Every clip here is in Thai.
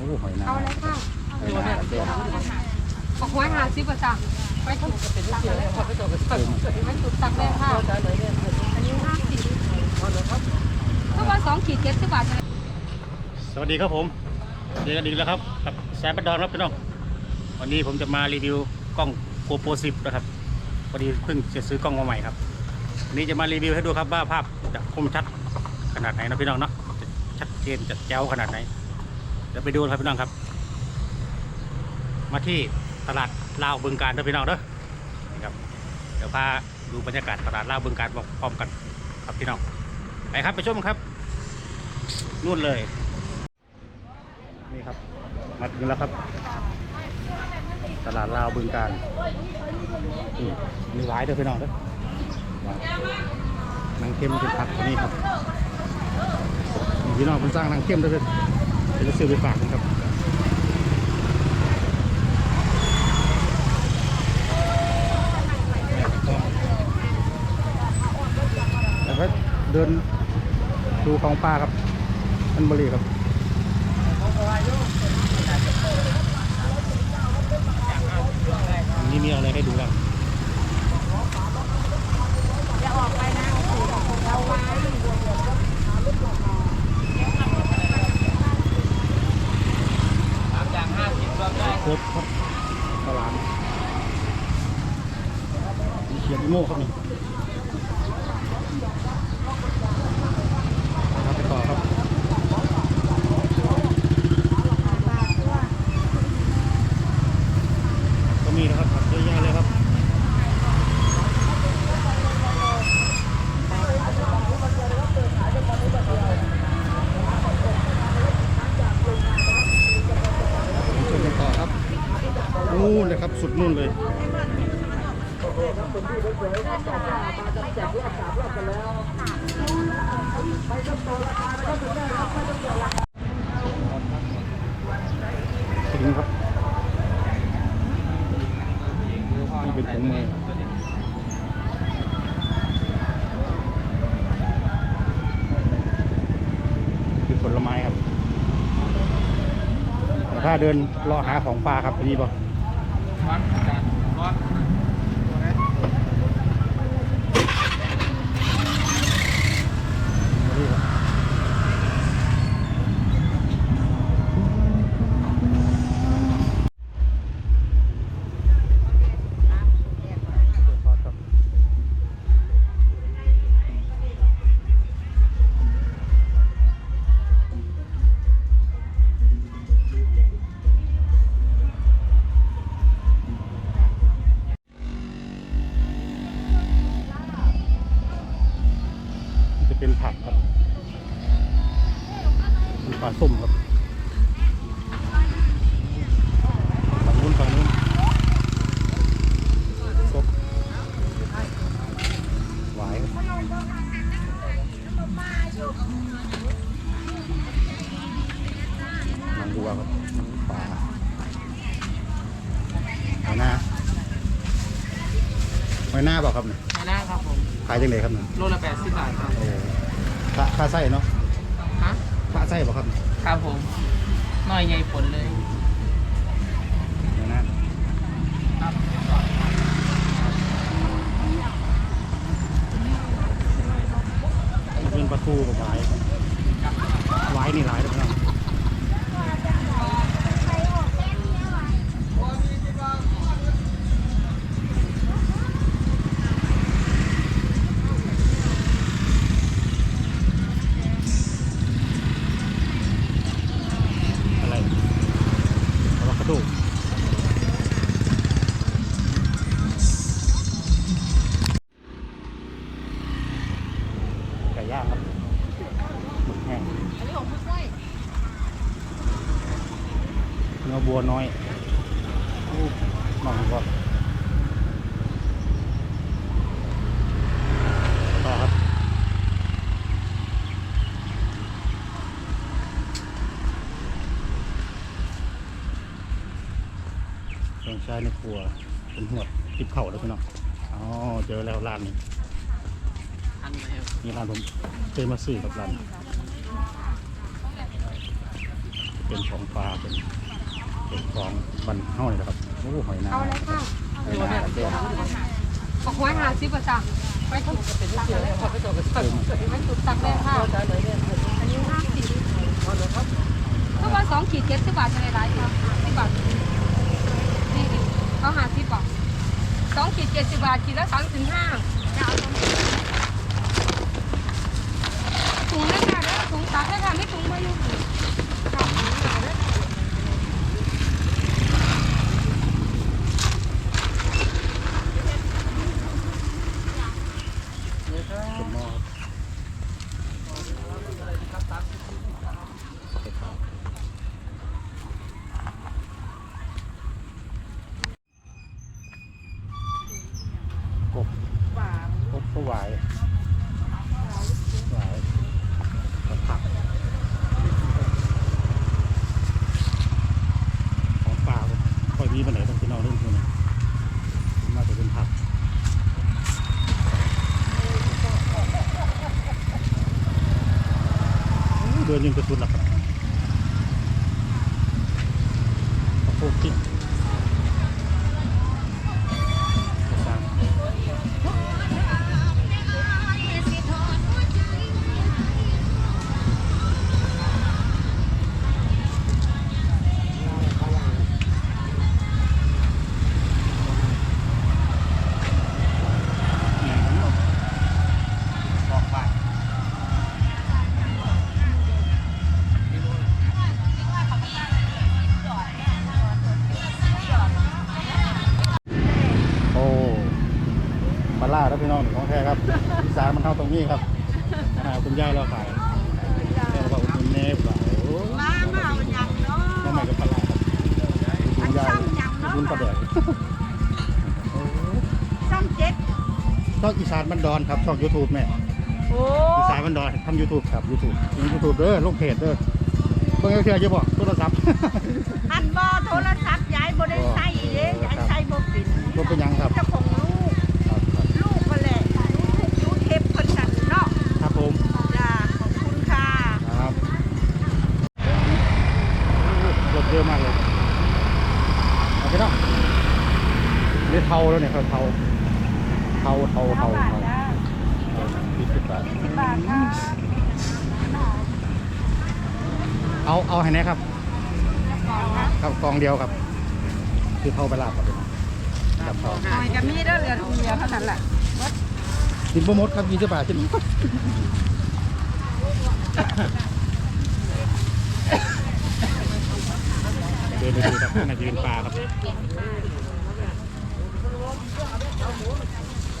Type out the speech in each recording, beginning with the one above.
อ้หอยนางเอาเลยค่ะหอยนางเด้งบอกไว้หาซิบประจักไปถูกตักเลยค่ะไปถูกตักเลยค่ะอันนี้ห้าสิบก็ว่าสองขีดเจ็ดสิบบาทสวัสดีครับผมเจอกันอีกแล้วครับกับแซมบัดดอนครับพี่น้องวันนี้ผมจะมารีวิวกล้องโกโปร10นะครับพอดีเพิ่งจะซื้อกล้องมาใหม่ครับวันนี้จะมารีวิวให้ดูครับว่าภาพจะคมชัดขนาดไหนนะพี่น้องเนาะชัดเจนจะแจ๋วขนาดไหน เดี๋ยวไปดูครับพี่น้องครับ มาที่ตลาดลาวบึงการนะพี่น้องเด้อนี่ครับ เดี๋ยวพาดูบรรยากาศตลาดลาวบึงการพร้อมกันครับพี่น้องไปครับไปชมครับนู่นเลย นี่ครับ มาถึงแล้วครับ ตลาดลาวบึงการนี่มีหวายด้วยพี่น้องเด้วยนางเข้มเป็นผักตัวนี้ครับพี่น้องเป็นสร้างนางเข้มเด้วยเพื่อน ดี๋ยวจะซื้อไปฝากนะครับแล้วก็เดินดูของปลาครับมันบริครับนี่มีอะไรให้ดูบ้าง อย่าออกไปนะเราไว้ โคตรครับตลาดมีเขียนอี โม่ครับนี่ครับไปต่อครับก็มีนะครับผักเยอะแยะเลยครับชมกันต่อครับนู่นเลย ครับสุดนู่นเลยถึงครับนี่เป็นของเมย์คือผลไม้ครับถ้าเดินเลาะหาของปลาครับอันนี้บ่ หอยหน้าบอกครับเนี่ยไม่น่าครับผมขายจังเลยครับเนี่ยโลละแปดสิบบาทครับโอ้ค่าค่าไส้เนาะฮะค่าไส้บอกครับครับผมหน่อยใหญ่ผลเลยเดี๋ยวนะครับเป็นปลาทูกับหวายหวายนี่หลายเลยครับอะไร อ ใช้ในครัวเป็นหวดติบเข่าเลยพี่น้องอ๋อเจอแล้วร้านนี้นี่ร้านผมเคยมาซื้อกับร้านเป็นของปลาเป็นเป็นของบันเฮ้าเลยนะครับโอ้หอยนางเอาเลยค่ะหอยนางเต็มบอกไว้หาซิบประจำไปถูกตักเลยไม่ถูกตักเลยค่ะอันนี้ห้าสิบถ้าว่าสองขีดเจ็ดสิบบาทจะได้หลายครับสิบบาท เขาหาสิบบาสองขีดเจ็ดสิบบาทขีดละสามถึงห้าจะเอาถุงเลยค่ะแล้วถุงตักเลยค่ะไม่ถุงพายุ่งค่ะเป็นหม้อกบกบก็หวายหวายกับผักของป่าค่อยมีมาไหนต้องกินเอาเรื่องพวกนี้น่าจะเป็นผัก เดินยั มาล่าแล้วพี่น้องของแท้ครับอีสานมันเข้าตรงนี้ครับอ่าคุณย่าเราขายแค่ว่าคุณเนฟว่าโอ้มามาเอาหยังเนาะทำไมกับปลาล่าครับคุณย่าคุณประเดี๋ยวซ้ำเจ็ดช่องอีสานบันดอนครับช่องยูทูบแม่โอ้อีสานบันดอนทำยูทูบครับยูทูบยิงยูทูบเด้อลงเพจเด้อเบิ่งเทื่อๆอย่าบอกโทรศัพท์อันบ่โทรศัพท์ยายบ่ได้ใช้เด้ยายใช้บ่เป็นบ่เป็นหยังครับเจ้าของลูก ครับครับ ลูกก็แหละลูกยูเทปเพิ่นนั่นเนาะ ครับผม จ้าขอบคุณค่ะ ครับรถเยอะมากเลย เอาไปเนาะนี่เทาแล้วเนี่ยครับเทาเทาเทาเทาเทายี่สิบบาทสิบบาทค่ะเอาเอาให้แน่ครับครับกองเดียวครับ คือเทาไปลาบครับกับเทาหน่อยก็มีเด้อเหลือถุงเดียวเท่านั้นแหละกินโปรโมทครับยี่สิบบาทที่นี่ เดินไปดูครับข้างในจะเป็นปลาครับ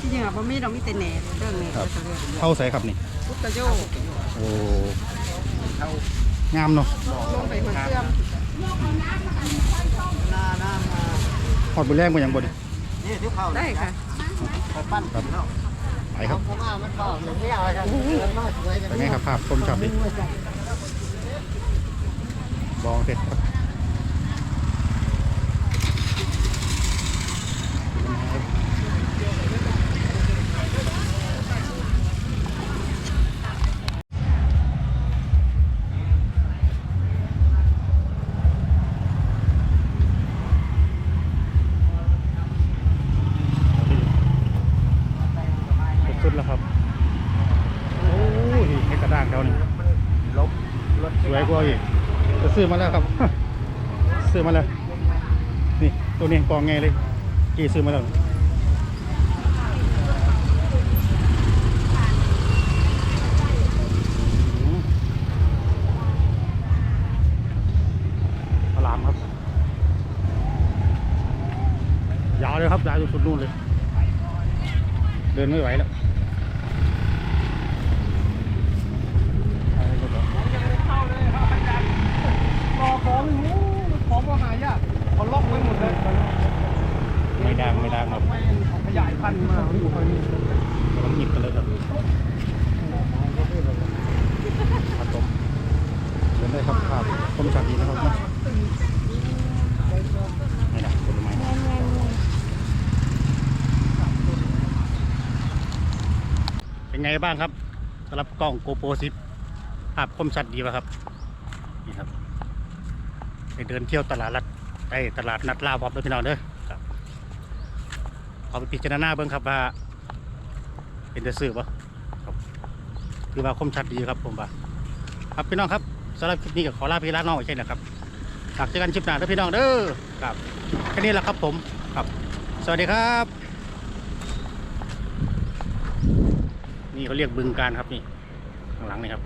ที่จริงอะบ่มีดอกมีแต่แหน่เรื่องแหน่ครับเรื่องเท่าใส่ครับนี่พุทธโยโอ้งามเนาะลงไปหัวเสื่อมหอดบุญแรงมาอย่างบนได้ค่ะครับไปครับไปไงครับภาพคมจับดิบองเสร็จครับ ซื้อมาแล้วครับ ซื้อมาแล้ว นี่ตัวนี้กองไงเลยกี่ซื้อมาแล้วปลาหลามครับ ยาวเลยครับยาวจนสุดนู่นเลย เดินไม่ไหวแล้ว รอของอยู่ของก็หายากเขาล็อกไว้หมดเลย ไม่ดังไม่ดังครับ ขยายพันมาอยู่คนนี้กำลังหยิบกันเลยครับครับผมเดินได้ครับครับต้มชาดีนะครับนะนี่นะผลไม้เป็นไงบ้างครับสำหรับกล้องโกโปรซิปภาพคมชัดดีป่ะครับนี่ครับไปเดินเที่ยวตลาดรัดไอ้ตลาดนัดลาวบเด้อพี่น้องเด้อ เอาไปพิจารณาเบิ่งครับว่าเป็นจะซื้อปะครับคือว่าคมชัดดีครับผมว่าครับพี่น้องครับสำหรับคลิปนี้ก็ขอลาพี่ลาน้องไว้ใช่นะครับฝากเจอกันคลิปหน้าเด้อพี่น้องเด้อครับแค่นี้แหละครับผมครับ สวัสดีครับ นี่เขาเรียกบึงการครับนี่ข้างหลังนี่ครับ